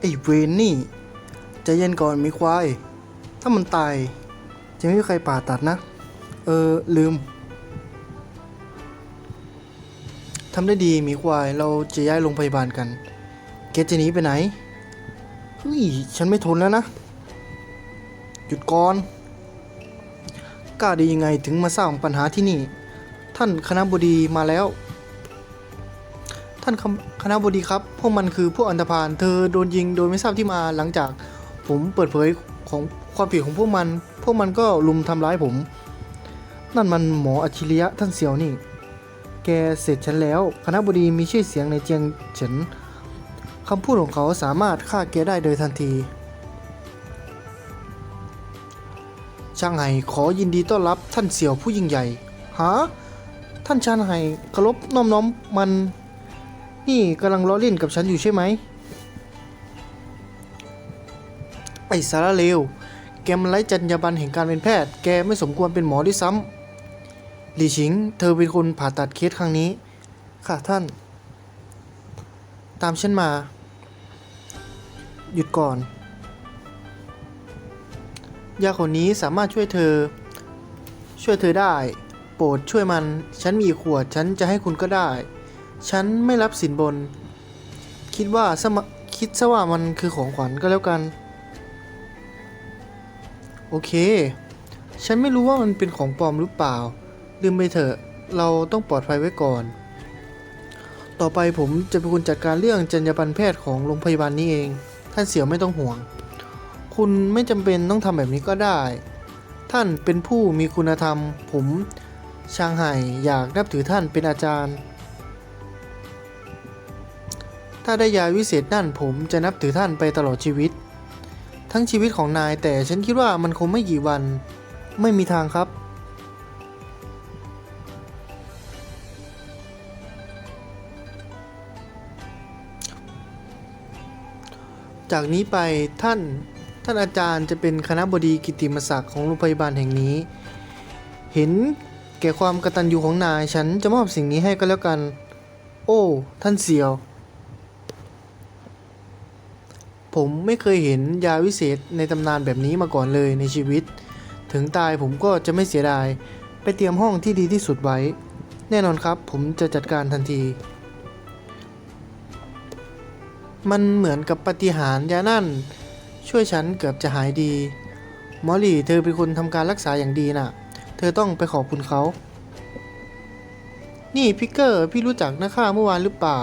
ไอ้เวนนี่ใจเย็นก่อนมีควาย ถ้ามันตาย จะไม่มีใครป่าตัดนะ เออ ลืมทำได้ดีมีควายเราจะย้ายโรงพยาบาลกัน เกตจะหนีไปไหนเฮ้ยฉันไม่ทนแล้วนะ หยุดก่อนกล้าดียังไงถึงมาสร้างปัญหาที่นี่ ท่านคณะบดีมาแล้ว ท่านคณะบดีครับ พวกมันคือพวกอันธพาล เธอโดนยิงโดยไม่ทราบที่มาหลังจาก ผมเปิดเผยของความผิดของพวกมัน พวกมันก็ลุมทำร้ายผม นั่นมันหมออัจฉริยะท่านเสี่ยวนี่ แกเสร็จฉันแล้ว คณะบดีมีชื่อเสียงในเจียงเฉินคำพูดของเขาสามารถฆ่าแกได้โดยทันที ช่างไห่ขอยินดีต้อนรับท่านเสี่ยวผู้ยิ่งใหญ่ ฮะ ท่านชางไห่เคารพน้อมน้อมมัน นี่กำลังล้อเล่นกับฉันอยู่ใช่ไหม ไอสารเลว แกมันไร้จรรยาบรรณแห่งการเป็นแพทย์ แกไม่สมควรเป็นหมอด้วยซ้ำหลี่ชิง เธอเป็นคนผ่าตัดเคสครั้งนี้ ค่ะท่าน ตามฉันมา หยุดก่อน ยาคนนี้สามารถช่วยเธอ ช่วยเธอได้ โปรดช่วยมัน ฉันมีขวด ฉันจะให้คุณก็ได้ ฉันไม่รับสินบน คิดว่าสมคิดซะว่ามันคือของขวัญก็แล้วกัน โอเค ฉันไม่รู้ว่ามันเป็นของปลอมหรือเปล่า ลืมไปเถอะ เราต้องปลอดภัยไว้ก่อน ต่อไปผมจะเป็นคนจัดการเรื่องจรรยาบรรณแพทย์ของโรงพยาบาลนี้เอง ท่านเสี่ยวไม่ต้องห่วง คุณไม่จำเป็นต้องทำแบบนี้ก็ได้ ท่านเป็นผู้มีคุณธรรม ผมชางไห่อยากนับถือท่านเป็นอาจารย์ ถ้าได้ยาวิเศษนั่นผมจะนับถือท่านไปตลอดชีวิต ทั้งชีวิตของนายแต่ฉันคิดว่ามันคงไม่กี่วัน ไม่มีทางครับ จากนี้ไปท่านท่านอาจารย์จะเป็นคณะบดีกิติมศักดิ์ของโรงพยาบาลแห่งนี้ เห็นแก่ความกตัญญูของนายฉันจะมอบสิ่งนี้ให้ก็แล้วกัน โอ้ ท่านเสี่ยว ผมไม่เคยเห็นยาวิเศษในตำนานแบบนี้มาก่อนเลยในชีวิต ถึงตายผมก็จะไม่เสียดาย ไปเตรียมห้องที่ดีที่สุดไว้ แน่นอนครับ ผมจะจัดการทันที มันเหมือนกับปาฏิหาริย์ยานั่น ช่วยฉันเกือบจะหายดี มอหลี่เธอเป็นคนทำการรักษาอย่างดีน่ะ เธอต้องไปขอบคุณเขา นี่พิกเกอร์พี่รู้จักนะข้าเมื่อวานหรือเปล่า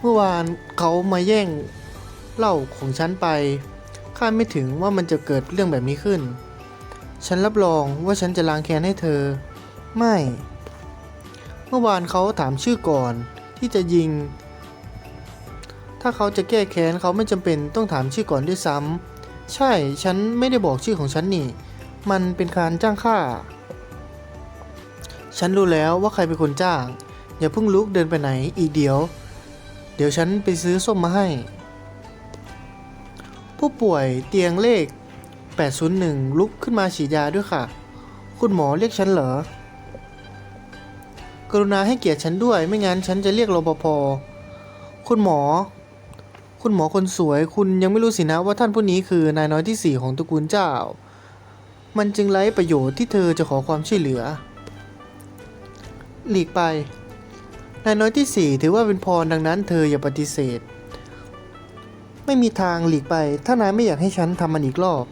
เมื่อวานเขามาแย่ง เหล้าของฉันไปคาดไม่ถึงว่ามันจะเกิดเรื่องแบบนี้ขึ้น ฉันรับรองว่าฉันจะล้างแค้นให้เธอ ไม่ เมื่อวานเขาถามชื่อก่อนที่จะยิง ถ้าเขาจะแก้แค้นเขาไม่จำเป็นต้องถามชื่อก่อนด้วยซ้ำใช่ ฉันไม่ได้บอกชื่อของฉันนี่ มันเป็นการจ้างค่า ฉันรู้แล้วว่าใครเป็นคนจ้าง อย่าเพิ่งลุกเดินไปไหนอีกเดี๋ยว เดี๋ยวฉันไปซื้อส้มมาให้ ผู้ป่วยเตียงเลข 801 ลุกขึ้นมาฉีดยาด้วยค่ะ คุณหมอเรียกฉันเหรอ กรุณาให้เกียรติฉันด้วย ไม่งั้นฉันจะเรียกรปภ คุณหมอ คุณหมอคนสวย คุณยังไม่รู้สินะว่าท่านผู้นี้คือนายน้อยที่สี่ของตระกูลเจ้า มันจึงไร้ประโยชน์ที่เธอจะขอความช่วยเหลือ หลีกไป นายน้อยที่สี่ถือว่าเป็นพรดังนั้นเธออย่าปฏิเสธ ไม่มีทางหลีกไป ถ้านายไม่อยากให้ฉันทำมันอีกรอบ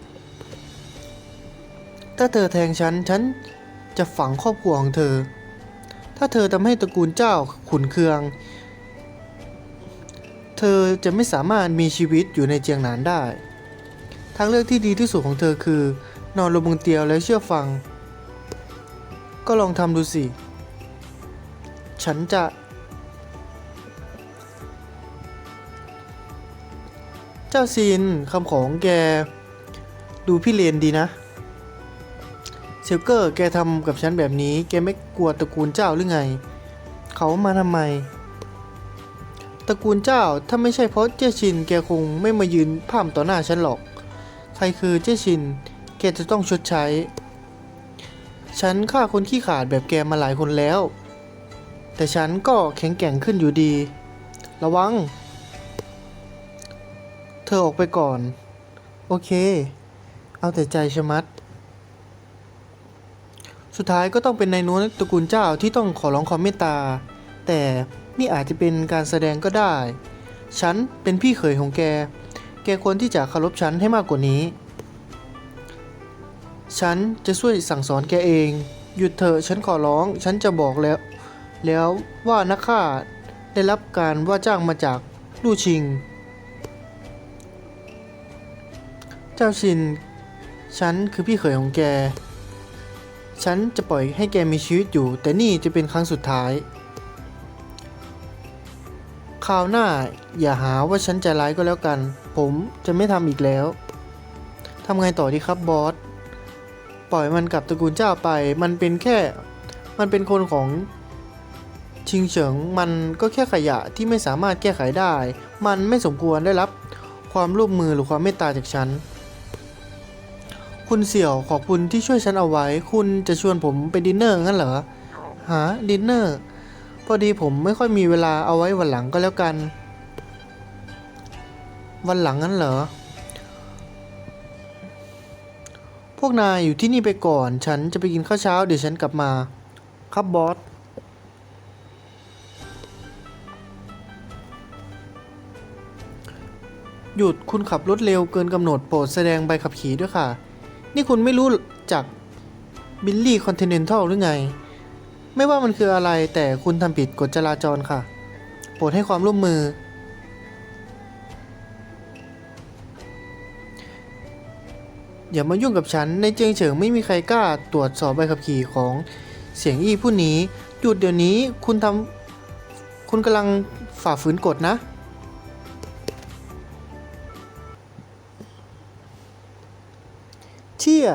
ถ้าเธอแทงฉัน ฉันจะฝังครอบครัวของเธอ ถ้าเธอทำให้ตระกูลเจ้าขุนเคือง เธอจะไม่สามารถมีชีวิตอยู่ในเจียงหนานได้ ทางเลือกที่ดีที่สุดของเธอคือ นอนลงบนเตียงแล้วเชื่อฟัง ก็ลองทำดูสิ ฉันจะ เจ้าซีนคำของแก ดูพี่เลนดีนะเซลเกอร์แกทำกับฉันแบบนี้ แกไม่กลัวตระกูลเจ้าหรือไง เขามาทำไม ตระกูลเจ้าถ้าไม่ใช่เพราะเจ้าชิน แกคงไม่มายืนพร่ำต่อหน้าฉันหรอก ใครคือเจ้าชิน แกจะต้องชดใช้ ฉันฆ่าคนขี้ขาดแบบแกมาหลายคนแล้ว แต่ฉันก็แข็งแกร่งขึ้นอยู่ดี ระวัง ธธอออกไปก่อน โอเค เอาแต่ใจชะมัด สุดท้ายก็ต้องเป็นนายน้วนตระกูลเจ้าที่ต้องขอร้องความเมตตา แต่นี่อาจจะเป็นการแสดงก็ได้ ฉันเป็นพี่เขยของแก แกควรที่จะเคารพฉันให้มากกว่านี้ ฉันจะช่วยสั่งสอนแกเอง หยุดเถอะฉันขอร้อง ฉันจะบอกแล้ว แล้วว่านักฆ่าได้รับการว่าจ้างมาจากลู่ชิง จ้าชิน ฉันคือพี่เขยของแก ฉันจะปล่อยให้แกมีชีวิตอยู่ แต่นี่จะเป็นครั้งสุดท้าย คราวหน้าอย่าหาว่าฉันใจร้ายก็แล้วกัน ผมจะไม่ทำอีกแล้วทำไงต่อดีครับบอส ปล่อยมันกลับตระกูลเจ้าไป มันเป็นแค่ มันเป็นคนของชิงเฉิง มันก็แค่ขยะที่ไม่สามารถแก้ไขได้ มันไม่สมควรได้รับความร่วมมือหรือความเมตตาจากฉัน คุณเสี่ยวขอบคุณที่ช่วยฉันเอาไว้ คุณจะชวนผมไปดินเนอร์งั้นเหรอหาดินเนอร์พอดีผมไม่ค่อยมีเวลาเอาไว้วันหลังก็แล้วกัน วันหลังงั้นเหรอ พวกนายอยู่ที่นี่ไปก่อน ฉันจะไปกินข้าวเช้าเดี๋ยวฉันกลับมา ครับบอสหยุดคุณขับรถเร็วเกินกำหนดโปรดแสดงใบขับขี่ด้วยค่ะ นี่คุณไม่รู้จากบิลลี่คอนเทนเนนทัลหรือไง ไม่ว่ามันคืออะไรแต่คุณทำผิดกฎจราจรค่ะ โปรดให้ความร่วมมือ อย่ามายุ่งกับฉัน ในเจียงเฉิงไม่มีใครกล้าตรวจสอบใบขับขี่ของเสียงอี้ผู้นี้หยุดเดี๋ยวนี้คุณทำคุณกำลังฝ่าฝืนกฎนะ เชี่ย